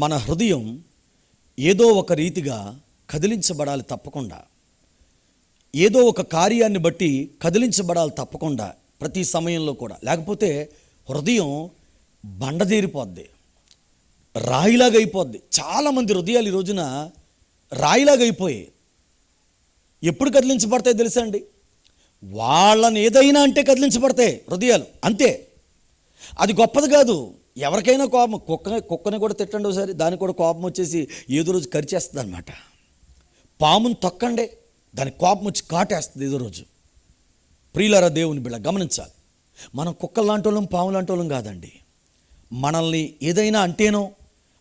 మన హృదయం ఏదో ఒక రీతిగా కదిలించబడాలి తప్పకుండా. ఏదో ఒక కార్యాన్ని బట్టి కదిలించబడాలి తప్పకుండా ప్రతి సమయంలో కూడా. లేకపోతే హృదయం బండదేరిపోద్ది రాయిలాగా అయిపోద్ది చాలామంది హృదయాలు ఈ రోజున రాయిలాగా అయిపోయాయి ఎప్పుడు కదిలించబడతాయి తెలుసా అండి? వాళ్ళని ఏదైనా అంటే కదిలించబడతాయి హృదయాలు. అంతే. అది గొప్పది కాదు. ఎవరికైనా కోపం కుక్క కుక్కని కూడా తిట్టండి ఒకసారి దానికి కూడా కోపం వచ్చేసి ఏదో రోజు కరిచేస్తుంది అనమాట పాముని తొక్కండి దానికి కోపం వచ్చి కాటేస్తుంది ఏదో రోజు. ప్రియులారా దేవుని బిళ్ళ గమనించాలి. మనం కుక్కలు లాంటి వాళ్ళం పాము లాంటి వాళ్ళం కాదండి. మనల్ని ఏదైనా అంటేనో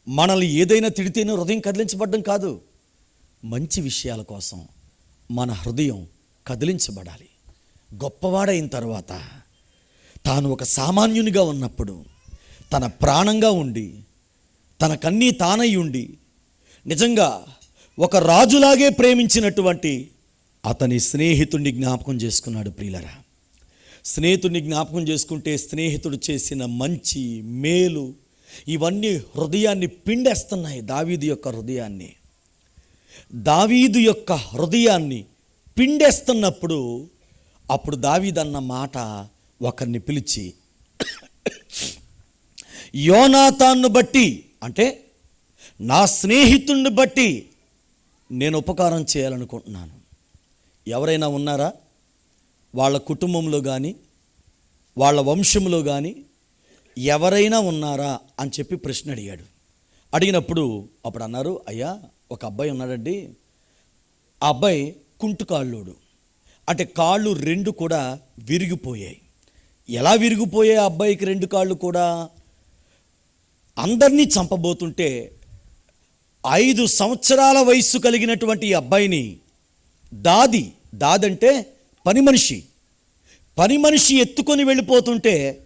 మనల్ని ఏదైనా తిడితేనో హృదయం కదిలించబడడం కాదు. మంచి విషయాల కోసం మన హృదయం కదిలించబడాలి. గొప్పవాడైన తర్వాత తాను ఒక సామాన్యునిగా ఉన్నప్పుడు తన ప్రాణంగా ఉండి తనకన్నీ తానై ఉండి నిజంగా ఒక రాజులాగే ప్రేమించినటువంటి అతని స్నేహితుడిని జ్ఞాపకం చేసుకున్నాడు ప్రియులరా. స్నేహితుడిని జ్ఞాపకం చేసుకుంటే స్నేహితుడు చేసిన మంచి మేలు ఇవన్నీ హృదయాన్ని పిండేస్తున్నాయి దావీదు యొక్క హృదయాన్ని. దావీదు యొక్క హృదయాన్ని పిండేస్తున్నప్పుడు అప్పుడు దావీదన్న మాట ఒకరిని పిలిచి యోనాతాన్ను బట్టి అంటే నా స్నేహితుణ్ణి బట్టి నేను ఉపకారం చేయాలనుకుంటున్నాను. ఎవరైనా ఉన్నారా? వాళ్ళ కుటుంబంలో కానీ వాళ్ళ వంశంలో కానీ ఎవరైనా ఉన్నారా అని చెప్పి ప్రశ్న అడిగాడు. అడిగినప్పుడు అప్పుడు అన్నారు అయ్యా ఒక అబ్బాయి ఉన్నాడండి. ఆ అబ్బాయి కుంటు కాళ్ళోడు అంటే కాళ్ళు రెండు కూడా విరిగిపోయాయి. ఎలా విరిగిపోయాయి ఆ అబ్బాయికి రెండు కాళ్ళు కూడా? అందరినీ చంపబోతుంటే ఐదు సంవత్సరాల వయస్సు కలిగినటువంటి ఈ అబ్బాయిని దాది దాదంటే పని మనిషి. పని మనిషి ఎత్తుకొని వెళ్ళిపోతుంటే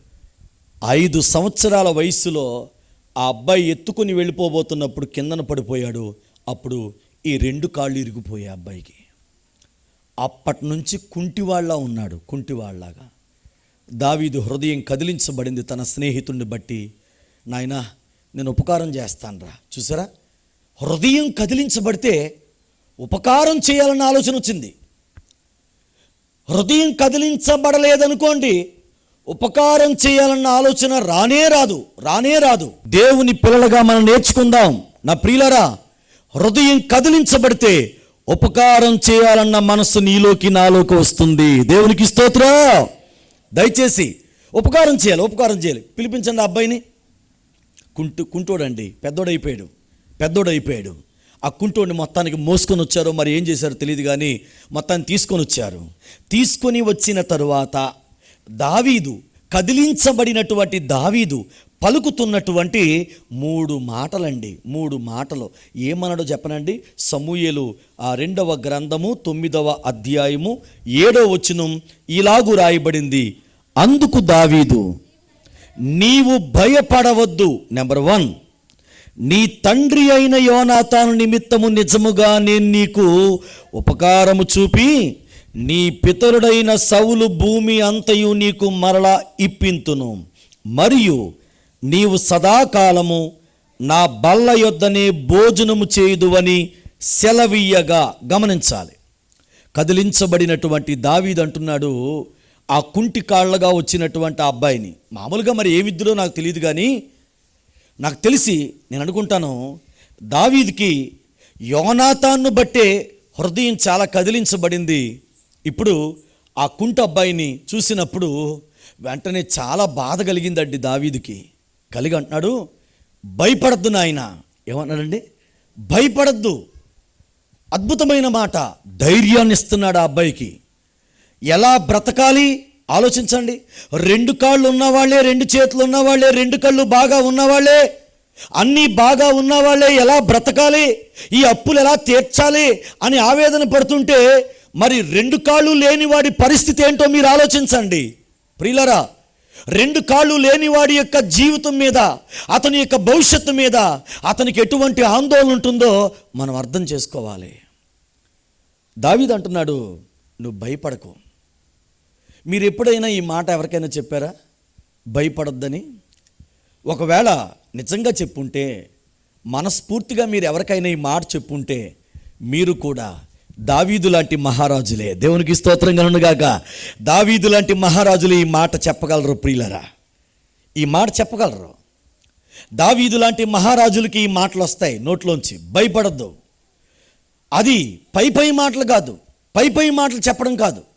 ఐదు సంవత్సరాల వయస్సులో ఆ అబ్బాయి ఎత్తుకొని వెళ్ళిపోబోతున్నప్పుడు కిందన పడిపోయాడు. అప్పుడు ఈ రెండు కాళ్ళు ఇరిగిపోయాయి అబ్బాయికి. అప్పటి నుంచి కుంటివాళ్ళ ఉన్నాడు కుంటివాళ్ళలాగా. దావీదు హృదయం కదిలించబడింది తన స్నేహితుడిని బట్టి. నాయనా నేను ఉపకారం చేస్తానురా. చూసారా? హృదయం కదిలించబడితే ఉపకారం చేయాలన్న ఆలోచన వచ్చింది. హృదయం కదిలించబడలేదనుకోండి ఉపకారం చేయాలన్న ఆలోచన రానే రాదు రానే రాదు. దేవుని పిల్లలుగా మనం నేర్చుకుందాం. నా ప్రియులరా హృదయం కదిలించబడితే ఉపకారం చేయాలన్న మనస్సు నీలోకి నాలోకి వస్తుంది. దేవునికి స్తోత్ర. దయచేసి ఉపకారం చేయాలి ఉపకారం చేయాలి. పిలిపించండి ఆ అబ్బాయిని. కుంటు కుంటోడండి పెద్దోడైపోయాడు పెద్దోడైపోయాడు. ఆ కుంటోడిని మొత్తానికి మోసుకొని వచ్చారో మరి ఏం చేశారో తెలియదు కానీ మొత్తాన్ని తీసుకొని వచ్చారు. తీసుకొని వచ్చిన తరువాత దావీదు కదిలించబడినటువంటి దావీదు పలుకుతున్నటువంటి మూడు మాటలండి మూడు మాటలు. ఏమన్నాడో చెప్పనండి? సమూయలు ఆ రెండవ గ్రంథము తొమ్మిదవ అధ్యాయము ఏడవ వచనం ఇలాగు రాయబడింది. అందుకు దావీదు నీవు భయపడవద్దు. నెంబర్ వన్ నీ తండ్రి అయిన యోనాతాను నిమిత్తము నిజముగా నేను నీకు ఉపకారము చూపి నీ పితరుడైన సౌలు భూమి అంతయు నీకు మరలా ఇప్పింతును. మరియు నీవు సదాకాలము నా బల్ల యొద్దనే భోజనము చేయుదువని సెలవీయగా గమనించాలి. కదిలించబడినటువంటి దావీదంటున్నాడు ఆ కుంటి కాళ్ళగా వచ్చినటువంటి ఆ అబ్బాయిని. మామూలుగా మరి ఏ విద్యలో నాకు తెలియదు కానీ నాకు తెలిసి నేను అనుకుంటాను దావీద్కి యోనాతాన్ను బట్టే హృదయం చాలా కదిలించబడింది. ఇప్పుడు ఆ కుంట అబ్బాయిని చూసినప్పుడు వెంటనే చాలా బాధ కలిగిందండి దావీదికి. కలిగి అంటున్నాడు భయపడద్దు నాయన. ఏమన్నాడండి? భయపడద్దు. అద్భుతమైన మాట ధైర్యాన్ని ఇస్తున్నాడు ఆ అబ్బాయికి. ఎలా బ్రతకాలి? ఆలోచించండి. రెండు కాళ్ళు ఉన్నవాళ్ళే రెండు చేతులు ఉన్నవాళ్ళే రెండు కళ్ళు బాగా ఉన్నవాళ్ళే అన్నీ బాగా ఉన్నవాళ్ళే ఎలా బ్రతకాలి? ఈ అప్పులు ఎలా తీర్చాలి? అని ఆవేదన పడుతుంటే మరి రెండు కాళ్ళు లేని వాడి పరిస్థితి ఏంటో మీరు ఆలోచించండి. ప్రియులరా రెండు కాళ్ళు లేనివాడి యొక్క జీవితం మీద అతని యొక్క భవిష్యత్తు మీద అతనికి ఎటువంటి ఆందోళన ఉంటుందో మనం అర్థం చేసుకోవాలి. దావీద్ అంటున్నాడు నువ్వు భయపడకు. మీరు ఎప్పుడైనా ఈ మాట ఎవరికైనా చెప్పారా? భయపడొద్దని? ఒకవేళ నిజంగా చెప్పుంటే మనస్ఫూర్తిగా మీరు ఎవరికైనా ఈ మాట చెప్పుంటే మీరు కూడా దావీదు లాంటి మహారాజులే. దేవునికి స్తోత్రం కనుగాక దావీదు లాంటి మహారాజులు ఈ మాట చెప్పగలరు ప్రియులరా? ఈ మాట చెప్పగలరు? దావీదు లాంటి మహారాజులకి ఈ మాటలు వస్తాయి నోట్లోంచి. భయపడద్దు. అది పై పై మాటలు కాదు. పై పై మాటలు చెప్పడం కాదు.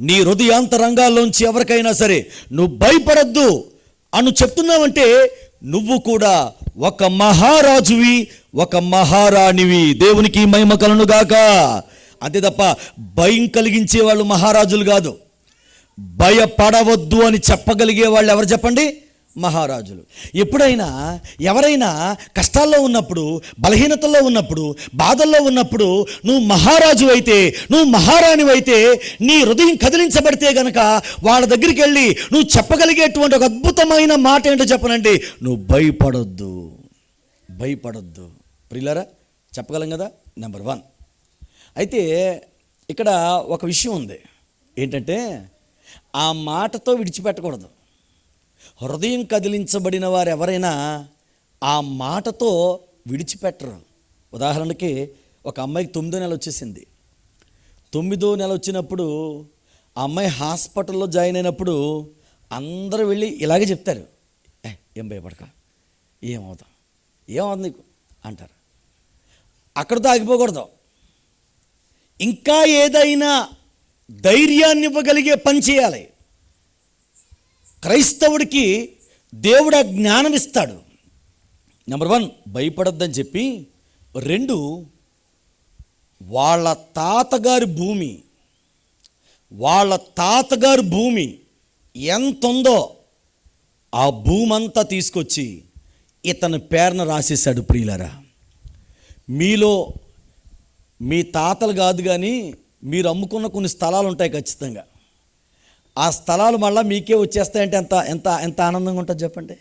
నీ హృదయాంతరంగాల్లోంచి ఎవరికైనా సరే నువ్వు భయపడద్దు అను చెప్తున్నావంటే నువ్వు కూడా ఒక మహారాజువి ఒక మహారాణివి. దేవునికి మహిమ కలునుగాక అంతే తప్ప భయం కలిగించే వాళ్ళు మహారాజులు కాదు. భయపడవద్దు అని చెప్పగలిగే వాళ్ళు ఎవరు చెప్పండి? మహారాజులు. ఎప్పుడైనా ఎవరైనా కష్టాల్లో ఉన్నప్పుడు బలహీనతల్లో ఉన్నప్పుడు బాధల్లో ఉన్నప్పుడు నువ్వు మహారాజు అయితే నువ్వు మహారాణి అయితే నీ హృదయం కదిలించబడితే గనక వాళ్ళ దగ్గరికి వెళ్ళి నువ్వు చెప్పగలిగేటువంటి ఒక అద్భుతమైన మాట ఏంటో చెప్పనండి. నువ్వు భయపడొద్దు. భయపడొద్దు. ప్రిల్లరా చెప్పగలం కదా? నెంబర్ వన్ అయితే ఇక్కడ ఒక విషయం ఉంది. ఏంటంటే ఆ మాటతో విడిచిపెట్టకూడదు. హృదయం కదిలించబడిన వారు ఎవరైనా ఆ మాటతో విడిచిపెట్టరు. ఉదాహరణకి ఒక అమ్మాయికి తొమ్మిదో నెల వచ్చేసింది. తొమ్మిదో నెల వచ్చినప్పుడు ఆ అమ్మాయి హాస్పిటల్లో జాయిన్ అయినప్పుడు అందరూ వెళ్ళి ఇలాగే చెప్తారు. ఏం భయపడక ఏమవుతాం ఏమవుతుంది నీకు అంటారు. అక్కడితో ఆగిపోకూడదు ఇంకా ఏదైనా ధైర్యాన్ని ఇవ్వగలిగే పని చేయాలి. క్రైస్తవుడికి దేవుడు జ్ఞానం ఇస్తాడు. నెంబర్ వన్ భయపడొద్దని చెప్పి. రెండు వాళ్ళ తాతగారి భూమి. వాళ్ళ తాతగారి భూమి ఎంత ఉందో ఆ భూమి అంతా తీసుకొచ్చి ఇతని పేరున రాసేశాడు ప్రియులరా. మీలో మీ తాతలు కాదు కానీ మీరు అమ్ముకున్న కొన్ని స్థలాలు ఉంటాయి ఖచ్చితంగా. ఆ స్థలాలు మళ్ళీ మీకే వచ్చేస్తాయంటే ఎంత ఎంత ఎంత ఆనందంగా ఉంటుంది చెప్పండి?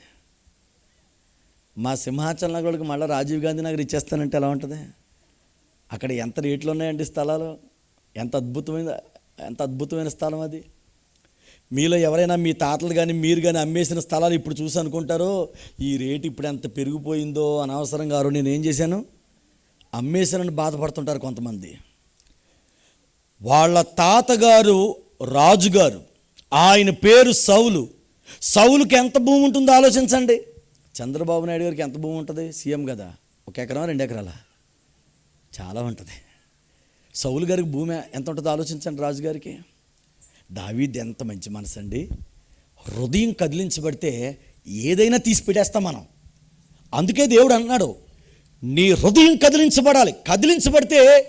మా సింహాచల్ నగర్కి మళ్ళీ రాజీవ్ గాంధీ నగర్ ఇచ్చేస్తానంటే ఎలా ఉంటుంది? అక్కడ ఎంత రేట్లు ఉన్నాయండి స్థలాలు? ఎంత అద్భుతమైన ఎంత అద్భుతమైన స్థలం అది? మీలో ఎవరైనా మీ తాతలు కానీ మీరు కానీ అమ్మేసిన స్థలాలు ఇప్పుడు చూసి అనుకుంటారో ఈ రేటు ఇప్పుడు ఎంత పెరిగిపోయిందో అనవసరంగా గారు నేను ఏం చేశాను? అమ్మేశానని బాధపడుతుంటారు కొంతమంది. వాళ్ళ తాతగారు రాజుగారు ఆయన పేరు సౌలు. సౌలుకి ఎంత భూమి ఉంటుందో ఆలోచించండి. చంద్రబాబు నాయుడు గారికి ఎంత భూమి ఉంటుంది? సీఎం కదా. ఒక ఎకరం రెండు ఎకరాల? చాలా ఉంటుంది. సౌలు గారికి భూమి ఎంత ఉంటుందో ఆలోచించండి రాజుగారికి దావీద్ ఎంత మంచి మనసు అండి. హృదయం కదిలించబడితే ఏదైనా తీసి పెట్టేస్తాం మనం. అందుకే దేవుడు అన్నాడు నీ హృదయం కదిలించబడాలి. కదిలించబడితే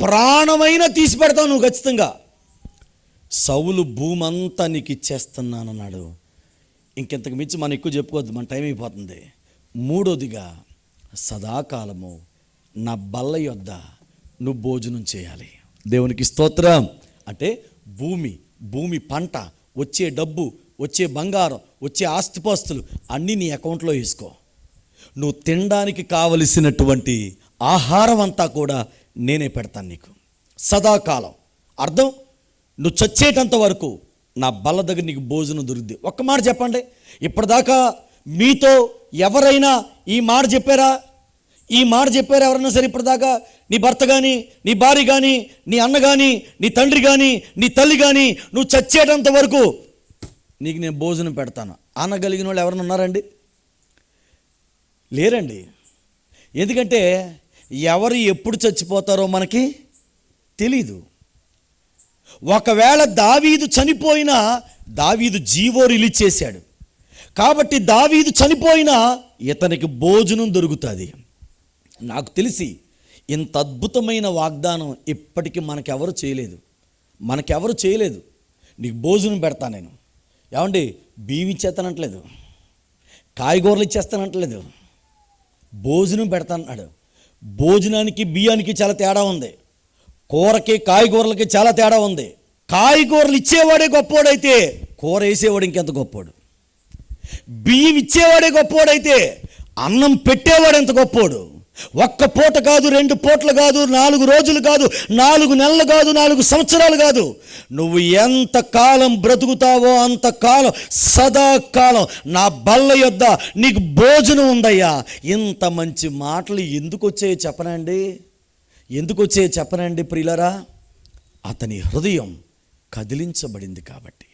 ప్రాణమైన తీసి పెడతావు నువ్వు ఖచ్చితంగా. సౌలు భూమంతా నీకు ఇచ్చేస్తున్నానన్నాడు. ఇంకెంతకు మించి మనం ఎక్కువ చెప్పుకోవద్దు మన టైం అయిపోతుంది. మూడోదిగా సదాకాలము నా బల్ల యొద్ద నువ్వు భోజనం చేయాలి. దేవునికి స్తోత్రం. అంటే భూమి భూమి పంట వచ్చే డబ్బు వచ్చే బంగారం వచ్చే ఆస్తిపాస్తులు అన్నీ నీ అకౌంట్లో వేసుకో. నువ్వు తినడానికి కావలసినటువంటి ఆహారం అంతా కూడా నేనే పెడతాను నీకు. సదాకాలం. అర్థం? నువ్వు చచ్చేటంత వరకు నా బల్ల దగ్గర నీకు భోజనం దొరుకుద్ది. ఒక్క మాట చెప్పండి. ఇప్పటిదాకా మీతో ఎవరైనా ఈ మాట చెప్పారా? ఈ మాట చెప్పారు ఎవరైనా సరే ఇప్పటిదాకా? నీ భర్త కానీ నీ భార్య కానీ నీ అన్న కానీ నీ తండ్రి కానీ నీ తల్లి కానీ నువ్వు చచ్చేటంత వరకు నీకు నేను భోజనం పెడతాను. అనగలిగిన వాళ్ళు ఎవరైనా ఉన్నారండి? లేరండి. ఎందుకంటే ఎవరు ఎప్పుడు చచ్చిపోతారో మనకి తెలీదు. ఒకవేళ దావీదు చనిపోయినా దావీదు జీవో రిలీజ్ చేశాడు కాబట్టి దావీదు చనిపోయినా ఇతనికి భోజనం దొరుకుతుంది. నాకు తెలిసి ఇంత అద్భుతమైన వాగ్దానం ఇప్పటికీ మనకెవరు చేయలేదు. మనకెవరు చేయలేదు. నీకు భోజనం పెడతా నేను. ఏమండి? బియ్యం ఇచ్చేస్తానంటలేదు కాయగూరలు ఇచ్చేస్తానంటలేదు భోజనం పెడతాన్నాడు భోజనానికి బియ్యానికి చాలా తేడా ఉంది. కూరకి కాయగూరలకి చాలా తేడా ఉంది. కాయగూరలు ఇచ్చేవాడే గొప్పోడైతే కూర వేసేవాడు ఇంకెంత గొప్పోడు? బియ్యం ఇచ్చేవాడే గొప్పోడైతే అన్నం పెట్టేవాడు ఎంత గొప్పోడు? ఒక్క పూట కాదు రెండు పూటలు కాదు నాలుగు రోజులు కాదు నాలుగు నెలలు కాదు నాలుగు సంవత్సరాలు కాదు. నువ్వు ఎంత కాలం బ్రతుకుతావో అంత కాలం సదాకాలం నా బల్ల యొద్ద నీకు భోజనం ఉందయ్యా. ఇంత మంచి మాటలు ఎందుకు వచ్చాయో చెప్పనండి. ఎందుకు వచ్చే చెప్పనండి ప్రియులరా? అతని హృదయం కదిలించబడింది కాబట్టి.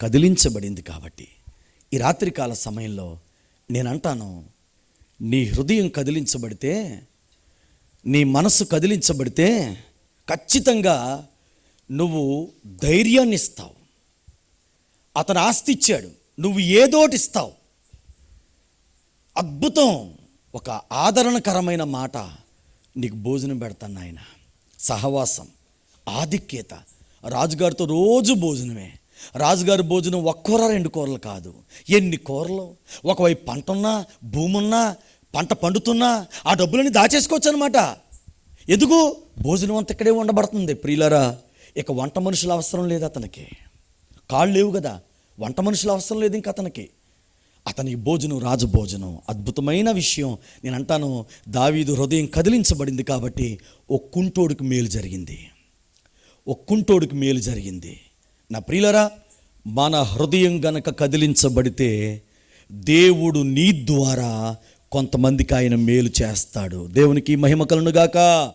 కదిలించబడింది కాబట్టి. ఈ రాత్రికాల సమయంలో నేను అంటాను నీ హృదయం కదిలించబడితే నీ మనసు కదిలించబడితే ఖచ్చితంగా నువ్వు ధైర్యాన్ని ఇస్తావు అతను ఆస్తి ఇచ్చాడు నువ్వు ఏదోటి ఇస్తావు అద్భుతం ఒక ఆదరణకరమైన మాట నీకు భోజనం పెడతాను నాయన. సహవాసం ఆధిక్యత. రాజుగారితో రోజు భోజనమే. రాజుగారి భోజనం ఒక్కూర రెండు కూరలు కాదు. ఎన్ని కూరలు? ఒకవైపు పంట ఉన్నా భూమి ఉన్నా పంట పండుతున్నా ఆ డబ్బులని దాచేసుకోవచ్చు అనమాట ఎందుకు? భోజనం అంత ఇక్కడే ఉండబడుతుంది ప్రియులరా. ఇక వంట మనుషుల అవసరం లేదు అతనికి. కాళ్ళు లేవు కదా. వంట మనుషుల అవసరం లేదు ఇంకా అతనికి. అతనికి భోజనం రాజభోజనం అద్భుతమైన విషయం. నేను అంటాను దావీదు హృదయం కదిలించబడింది కాబట్టి ఓ కుంటోడికి మేలు జరిగింది. ఓ కుంటోడికి మేలు జరిగింది. నా ప్రియులరా మన హృదయం గనక కదిలించబడితే దేవుడు నీ ద్వారా కొంతమందికి ఆయన మేలు చేస్తాడు. దేవునికి మహిమ కలునుగాక